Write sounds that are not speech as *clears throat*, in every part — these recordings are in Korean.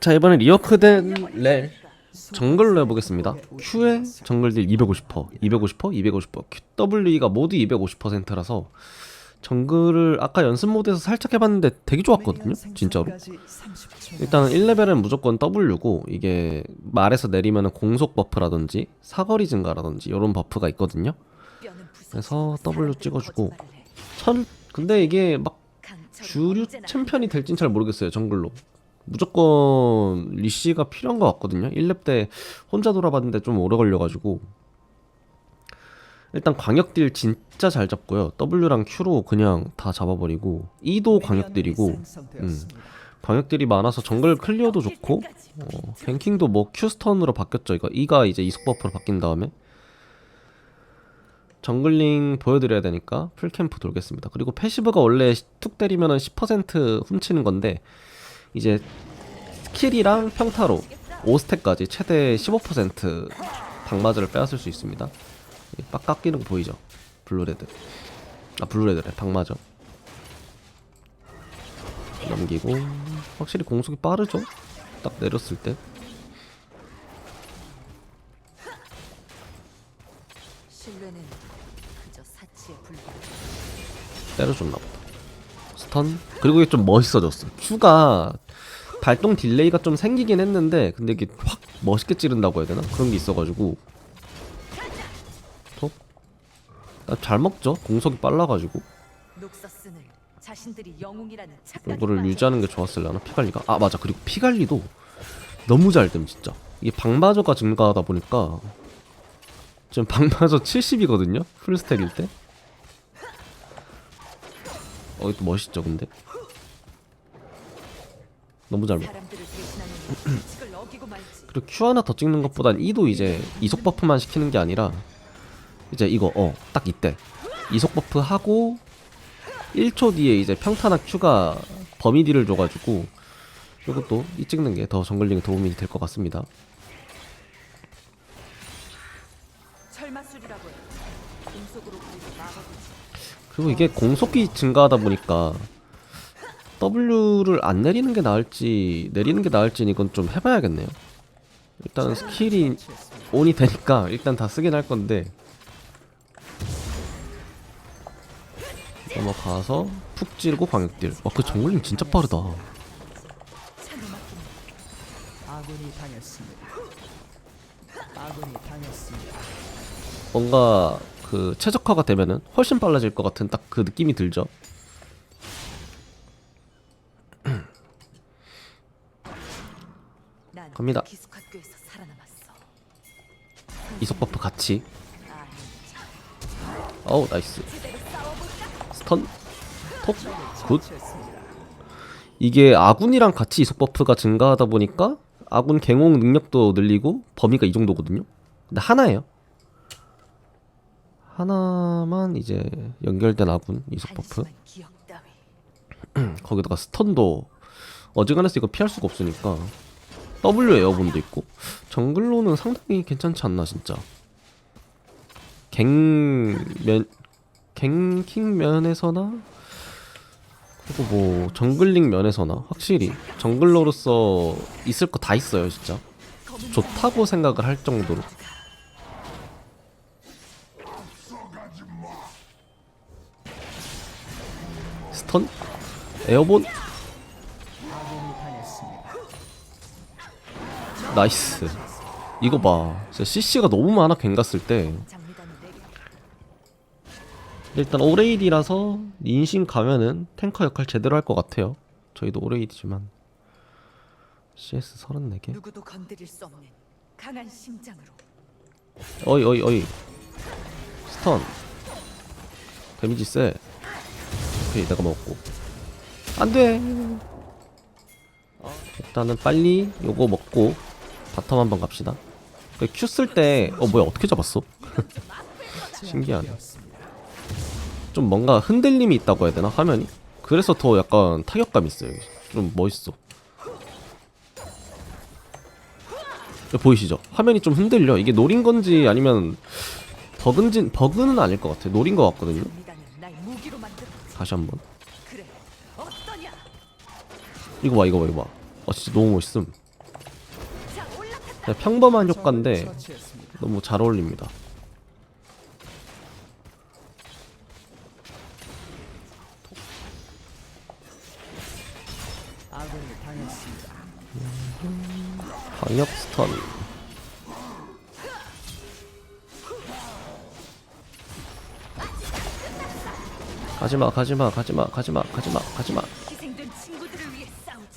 자 이번엔 리어크된 렐 정글로 해보겠습니다. Q에 정글딜 250%, 250%, 250%, QWE가 모두 250%라서 정글을 아까 연습 모드에서 살짝 해봤는데 되게 좋았거든요 진짜로. 일단은 1레벨은 무조건 W고 이게 말에서 내리면 공속 버프라든지 사거리 증가라든지 이런 버프가 있거든요. 그래서 W 찍어주고. 천 근데 이게 막 주류 챔피언이 될진 잘 모르겠어요 정글로 무조건 리시가 필요한 것 같거든요. 1렙 때 혼자 돌아봤는데 좀 오래 걸려가지고. 일단 광역딜 진짜 잘 잡고요. W랑 Q로 그냥 다 잡아버리고 E도 광역딜이고 음. 광역딜이 많아서 정글 클리어도 좋고 어, 갱킹도 뭐 Q스턴으로 바뀌었죠. 이거 E가 이제 이속 버프로 바뀐 다음에. 정글링 보여드려야 되니까 풀캠프 돌겠습니다. 그리고 패시브가 원래 툭 때리면 은 10% 훔치는 건데 이제 스킬이랑 평타로 5스택까지 최대 15% 방마저를 빼앗을 수 있습니다. 이빡 깎이는 거 보이죠? 블루레드. 아 블루레드래 방마저 넘기고. 확실히 공속이 빠르죠? 딱 내렸을 때. 때려줬나 보다 스턴? 그리고 이게 좀 멋있어졌어. Q가 발동 딜레이가 좀 생기긴 했는데 근데 이게 확 멋있게 찌른다고 해야 되나? 그런 게 있어가지고. 톡. 아, 잘 먹죠? 공속이 빨라가지고. 이거를 유지하는 게 좋았을려나? 피갈리가? 아 맞아. 그리고 피갈리도 너무 잘됨 진짜. 이게 방마저가 증가하다 보니까 지금 방마저 *laughs* 70이거든요? 풀스택일 때 어, 이거 멋있죠 근데? 너무 잘 먹. 그리고 Q 하나 더 찍는 것보단 E도 이제 이속 버프만 시키는 게 아니라 이제 이거 어 딱 이때. 이속 버프 하고 1초 뒤에 이제 평타나 Q가 범위 딜을 줘가지고 이것도 이 찍는 게 더 정글링에 도움이 될 것 같습니다. 그리고 이게 공속이 증가하다 보니까 W를 안 내리는 게 나을지 내리는 게 나을지는 이건 좀 해봐야겠네요. 일단은 스킬이 온이 되니까 일단 다 쓰긴 할 건데 넘어가서 푹 찌르고 광역딜. 와그 정글링 진짜 빠르다. 뭔가 그 최적화가 되면은 훨씬 빨라질 것 같은 딱 그 느낌이 들죠. 난 갑니다. 이속 버프 같이. 어우 나이스. 스턴 톡 굿. 이게 아군이랑 같이 이속 버프가 증가하다 보니까 아군 갱홍 능력도 늘리고 범위가 이 정도거든요. 근데 하나예요. 하나만 이제 연결된 아군 이속 버프. *clears throat* 거기다가 스턴도 어지간해서 이거 피할 수가 없으니까 W 에어본도 있고. 정글로는 상당히 괜찮지 않나 진짜. 갱면 갱킹 면에서나? 그리고 뭐 정글링 면에서나? 확실히 정글러로서 있을 거 다 있어요 진짜. 좋다고 생각을 할 정도로 스턴? 에어본. 나이스. 이거 봐. 진짜 CC가 너무 많아 갱 갔을 때. 일단 오레이디라서 인신 가면은 탱커 역할 제대로 할 것 같아요. 저희도 오레이디지만. CS 34개? 누구도 건드릴 수 없는 강한 심장으로. 어이 어이 어이. 스턴. 데미지 세 오케이 내가 먹었고 안돼 일단은 빨리 요거 먹고 바텀 한번 갑시다 그 Q 쓸때 어 뭐야 어떻게 잡았어 *laughs* 신기하네 좀 뭔가 흔들림이 있다고 해야 되나 화면이 그래서 더 약간 타격감 있어요 좀 멋있어 보이시죠? 화면이 좀 흔들려. 이게 노린 건지 아니면 버그인지 버그는 아닐 것 같아. 노린 것 같거든요. 다시 한번. 이거 봐, 이거 봐, 이거 봐. 어 진짜 너무 멋있음 그냥 평범한 효과인데. 너무 잘 어울립니다 당했습니다. 방역 스턴 가지마 가지마 가지마 가지마 가지마 가지마.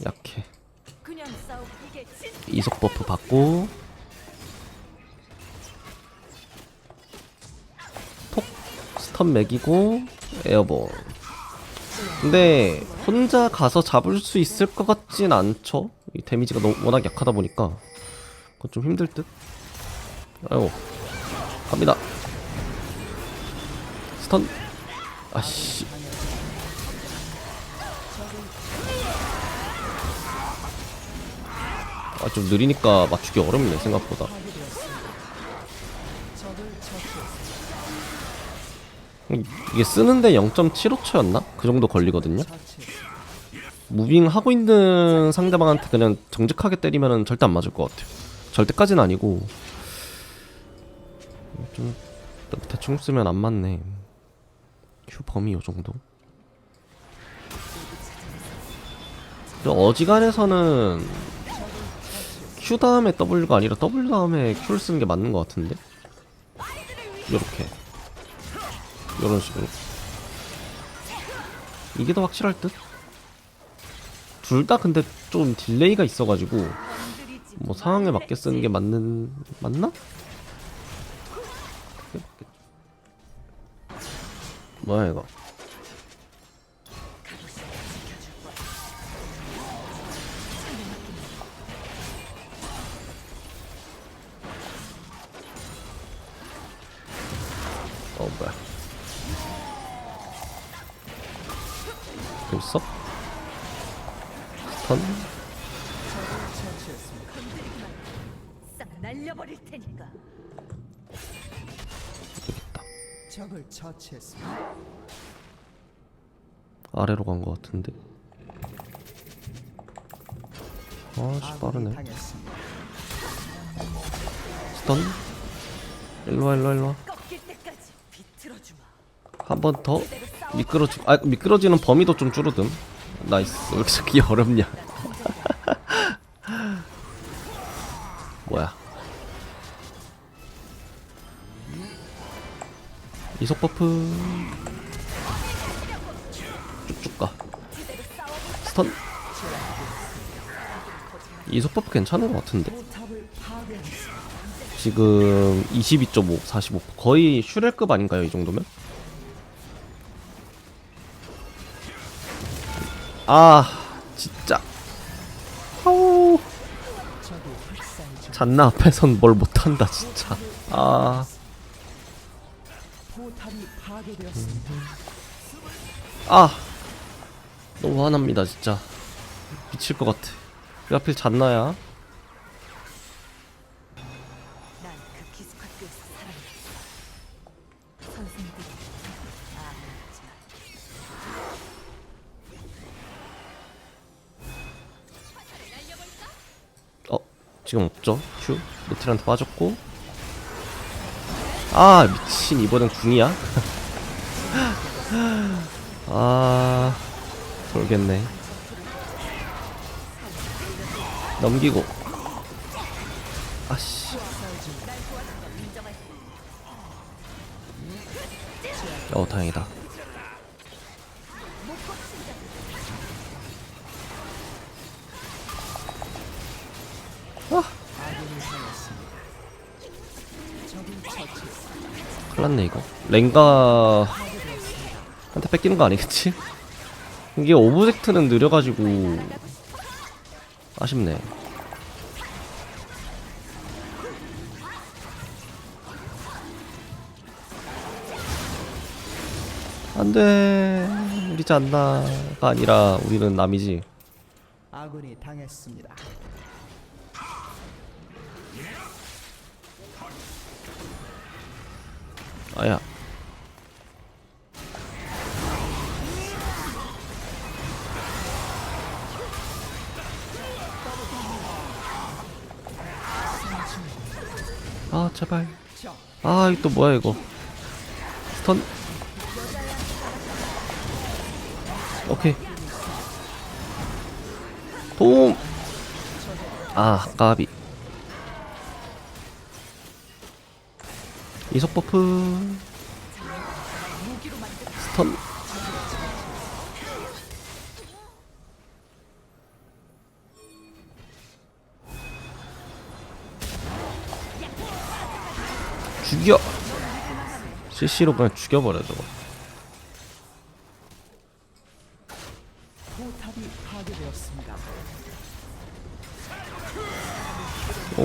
약해. 이속 버프 받고. 톡. 스턴 매기고 에어본 근데 혼자 가서 잡을 수 있을 것 같진 않죠? 이 데미지가 너무 워낙 약하다 보니까. 그건 좀 힘들 듯. 아이고. 갑니다. 스턴 아씨. 아 좀 느리니까 맞추기 어렵네 생각보다. 이- 이게 쓰는데 0.75초였나? 그 정도 걸리거든요. 무빙 하고 있는 상대방한테 그냥 정직하게 때리면은 절대 안 맞을 것 같아요. 절대까지는 아니고. 좀 대충 쓰면 안 맞네 큐 범위 요 정도 어지간해서는 Q 다음에 W가 아니라 W 다음에 Q를 쓰는 게 맞는 것 같은데 요렇게 요런 식으로 이게 더 확실할 듯? 둘 다 근데 좀 딜레이가 있어가지고 뭐 상황에 맞게 쓰는 게 맞는 맞나? 뭐야 이거? 어 날려버릴 테니까. 적을 처치했습니다. 아래로 간 것 같은데. 아씨 빠르네. 당했습니다. 스턴. 일로와 일로와 일로와. 꺾일 때까지 비틀어주마. 한 번 더. 미끄러지. 아 미끄러지는 범위도 좀 줄어듦. 나이스. 왜 이렇게 *laughs* 어렵냐? 이속 버프. 쭉쭉 가. 스턴. 이속 버프 괜찮은 것 같은데. 지금 22.5, 45 거의 슈렐급 아닌가요 이 정도면? 아 진짜 아우. 잔나 앞에선 뭘 못한다 진짜 아 포탑이 파괴되었습니다. 아 너무 화납니다 진짜. 미칠 것 같아. 왜 하필 잔나야. 난그 기숙학교에서 살아났어. 선생들이 아무렇지 어 지금 없죠? 큐 노틸한테 빠졌고. 아 미친 이번엔 궁이야 *laughs* 아 돌겠네. 넘기고. 아씨. 어 다행이다. 처치했습니다. 큰일났네 이거. 랭가 뺏기는 거 아니겠지? 이게 오브젝트는 느려가지고 아쉽네 안돼 우리 잔나가 아니라 우리는 남이지 아군이 당했습니다. 아야 아 제발. 적아 이거 또 뭐야 이거? 스턴. 오케이. 도움. 아 까비. 이속 버프. 스턴 죽여. CC로 그냥 죽여버려 저거. 오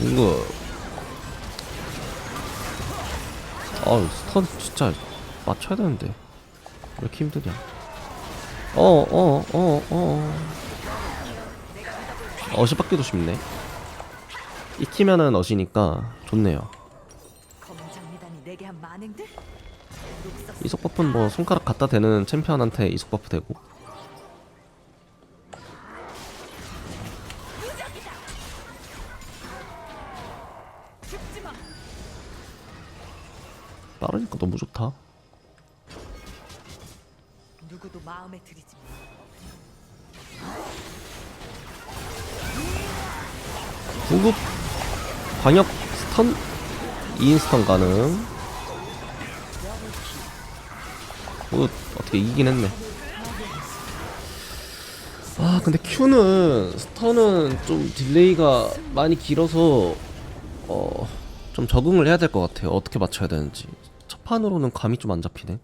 이거. 아우 스턴 진짜 맞춰야 되는데. 왜 이렇게 힘드냐. 어어어어. 어, 어, 어시 받기도 쉽네. 익히면은 어시니까 좋네요 내게 한 만행들? 이속 버프는 뭐 손가락 갖다 대는 챔피언한테 이속 버프 되고 빠르니까 너무 좋다 누구도 마음에 들이지 마. 구급 광역 스턴 2인 스턴 가능 그래도 어떻게 이긴 했네. 아 근데 Q는 스턴은 좀 딜레이가 많이 길어서 어 좀 적응을 해야 될 것 같아요. 어떻게 맞춰야 되는지. 첫 판으로는 감이 좀 안 잡히네.